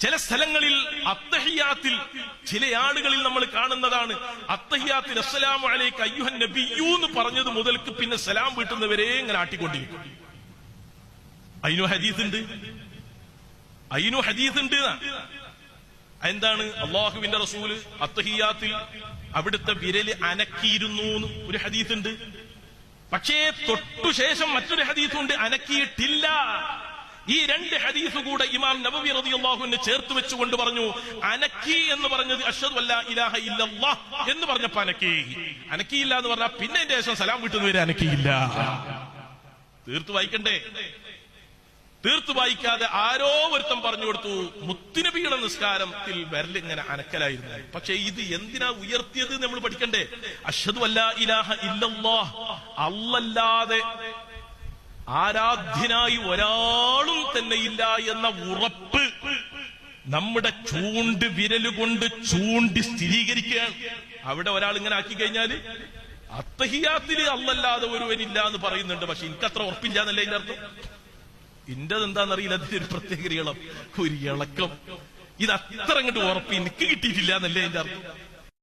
ചില സ്ഥലങ്ങളിൽ അത്തഹിയാത്തിൽ ചില ആളുകളിൽ നമ്മൾ കാണുന്നതാണ്. അത്തഹിയാത്തിൽ അസ്സലാം അലൈക്ക് അയ്യുഹൻ നബിയു എന്ന് പറഞ്ഞത് മുതൽക്ക് പിന്നെ സലാം വീട്ടുന്നവരെ ഇങ്ങനെ ആട്ടിക്കൊണ്ടിരിക്കും. അയിനു ഹദീസ് ഉണ്ട് അയിനു ഹദീസ് ഉണ്ട്. എന്താണ്? അള്ളാഹുവിന്റെ റസൂൽ അത്തഹിയാത്തിൽ അവിടുത്തെ വിരൽ അനക്കിയിരുന്നു ഒരു ഹദീസ് ഉണ്ട് പക്ഷേ തൊട്ടുശേഷം മറ്റൊരു ഹദീസ് ഉണ്ട് അനക്കിയിട്ടില്ല. ഈ രണ്ട് ഹദീസ് കൂടെ ഇമാം നബവി റളിയല്ലാഹുവിനെ ചേർത്ത് വെച്ചുകൊണ്ട് പറഞ്ഞു അനക്കി എന്ന് പറഞ്ഞത് അഷ്ഹദു അല്ലാ ഇലാഹ ഇല്ലല്ലാഹ് എന്ന് പറഞ്ഞപ്പോ അനക്കി. അനക്കിയില്ല എന്ന് പറഞ്ഞാൽ പിന്നെ എന്റെ ശേഷം സലാം വീട്ടുന്നവരെ അനക്കിയില്ല. തീർത്ത് വായിക്കണ്ടേ? തീർത്തു വായിക്കാതെ ആരോ ഒരുത്തം പറഞ്ഞു കൊടുത്തു മുത്തുനബിയുടെ നിസ്കാരത്തിൽ വിരലിങ്ങനെ അനക്കലായിരുന്നു. പക്ഷെ ഇത് എന്തിനാ ഉയർത്തിയത് നമ്മൾ പഠിക്കണ്ടേ? അഷ്ഹദു അല്ലാ ഇലാഹ ഇല്ലല്ലാഹ് അല്ലല്ലാതെ ആരാധ്യനായി ഒരാളും തന്നെ ഇല്ല എന്ന ഉറപ്പ് നമ്മുടെ ചൂണ്ട് വിരലുകൊണ്ട് ചൂണ്ടി സ്ഥിരീകരിക്കുകയാണ്. അവിടെ ഒരാൾ ഇങ്ങനെ ആക്കി കഴിഞ്ഞാൽ അത്തഹിയാത്തിൽ അല്ലല്ലാതെ ഒരുവനില്ല എന്ന് പറയുന്നുണ്ട്. പക്ഷെ എനിക്കത്ര ഉറപ്പില്ല എന്നല്ലേ ഇതിന്റെ അർത്ഥം? ഇന്റത് എന്താണെന്നറിയില്ല അതിന്റെ ഒരു പ്രത്യേക ഇളം ഒരു ഇളക്കം. ഇത് അത്ര അങ്ങോട്ട് ഉറപ്പ് എനിക്ക് കിട്ടിയിട്ടില്ല എന്നല്ലേ എന്റെ അർത്ഥം?